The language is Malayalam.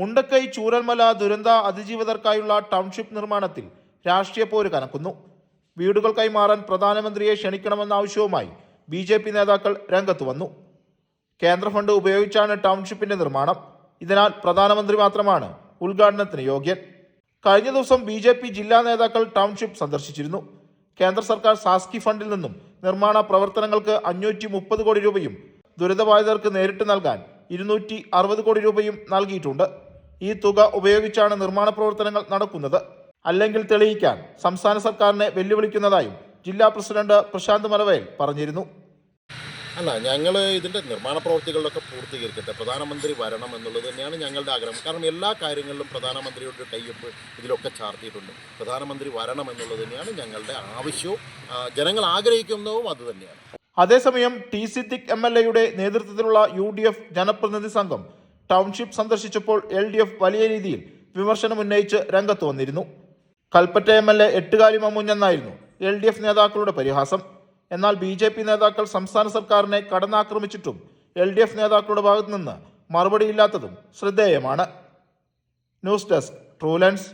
മുണ്ടക്കൈ ചൂരൽമല ദുരന്ത അതിജീവിതർക്കായുള്ള ടൗൺഷിപ്പ് നിർമ്മാണത്തിൽ രാഷ്ട്രീയ പോര് കനക്കുന്നു. വീടുകൾ കൈമാറാൻ പ്രധാനമന്ത്രിയെ ക്ഷണിക്കണമെന്ന ആവശ്യവുമായി ബി ജെ പി നേതാക്കൾ രംഗത്ത് വന്നു. കേന്ദ്ര ഫണ്ട് ഉപയോഗിച്ചാണ് ടൗൺഷിപ്പിന്റെ നിർമ്മാണം. ഇതിനാൽ പ്രധാനമന്ത്രി മാത്രമാണ് ഉദ്ഘാടനത്തിന് യോഗ്യൻ. കഴിഞ്ഞ ദിവസം ബി ജെ പി ജില്ലാ നേതാക്കൾ ടൗൺഷിപ്പ് സന്ദർശിച്ചിരുന്നു. കേന്ദ്ര സർക്കാർ സാസ്കി ഫണ്ടിൽ നിന്നും നിർമ്മാണ പ്രവർത്തനങ്ങൾക്ക് അഞ്ഞൂറ്റി മുപ്പത് കോടി രൂപയും ദുരിതബാധിതർക്ക് നേരിട്ട് നൽകാൻ ഇരുന്നൂറ്റി അറുപത് കോടി രൂപയും നൽകിയിട്ടുണ്ട്. ഈ തുക ഉപയോഗിച്ചാണ് നിർമ്മാണ പ്രവർത്തനങ്ങൾ നടക്കുന്നത്. അല്ലെങ്കിൽ തെളിയിക്കാൻ സംസ്ഥാന സർക്കാരിനെ വെല്ലുവിളിക്കുന്നതായും ജില്ലാ പ്രസിഡന്റ് പ്രശാന്ത് മലവയൽ പറഞ്ഞിരുന്നു. അല്ല ഞങ്ങൾ ഇതിന്റെ നിർമ്മാണ പ്രവർത്തികളിലൊക്കെ പൂർത്തീകരിക്കട്ടെ. പ്രധാനമന്ത്രി വരണം എന്നുള്ളത് തന്നെയാണ് ഞങ്ങളുടെ ആഗ്രഹം. കാരണം എല്ലാ കാര്യങ്ങളിലും പ്രധാനമന്ത്രിയുടെ കയ്യൊപ്പ് ഇതിലൊക്കെ ചാർത്തിയിട്ടുണ്ട്. പ്രധാനമന്ത്രി വരണം എന്നുള്ളത് തന്നെയാണ് ഞങ്ങളുടെ ആവശ്യവും ജനങ്ങൾ ആഗ്രഹിക്കുന്നതും അത് തന്നെയാണ്. അതേസമയം ടി സിദ്ദിഖ് എം എൽ എയുടെ നേതൃത്വത്തിലുള്ള യു ഡി എഫ് ജനപ്രതിനിധി സംഘം ടൗൺഷിപ്പ് സന്ദർശിച്ചപ്പോൾ എൽ ഡി എഫ് വലിയ രീതിയിൽ വിമർശനം ഉന്നയിച്ച് രംഗത്ത് വന്നിരുന്നു. Kalpetta M L A Ettukali മമ്മുഞ്ഞെന്നായിരുന്നു L D F നേതാക്കളുടെ പരിഹാസം. എന്നാൽ ബി ജെ പി നേതാക്കൾ സംസ്ഥാന സർക്കാരിനെ കടന്നാക്രമിച്ചിട്ടും എൽ ഡി എഫ് നേതാക്കളുടെ ഭാഗത്തു നിന്ന് മറുപടിയില്ലാത്തതും ശ്രദ്ധേയമാണ്. News desk Truelens.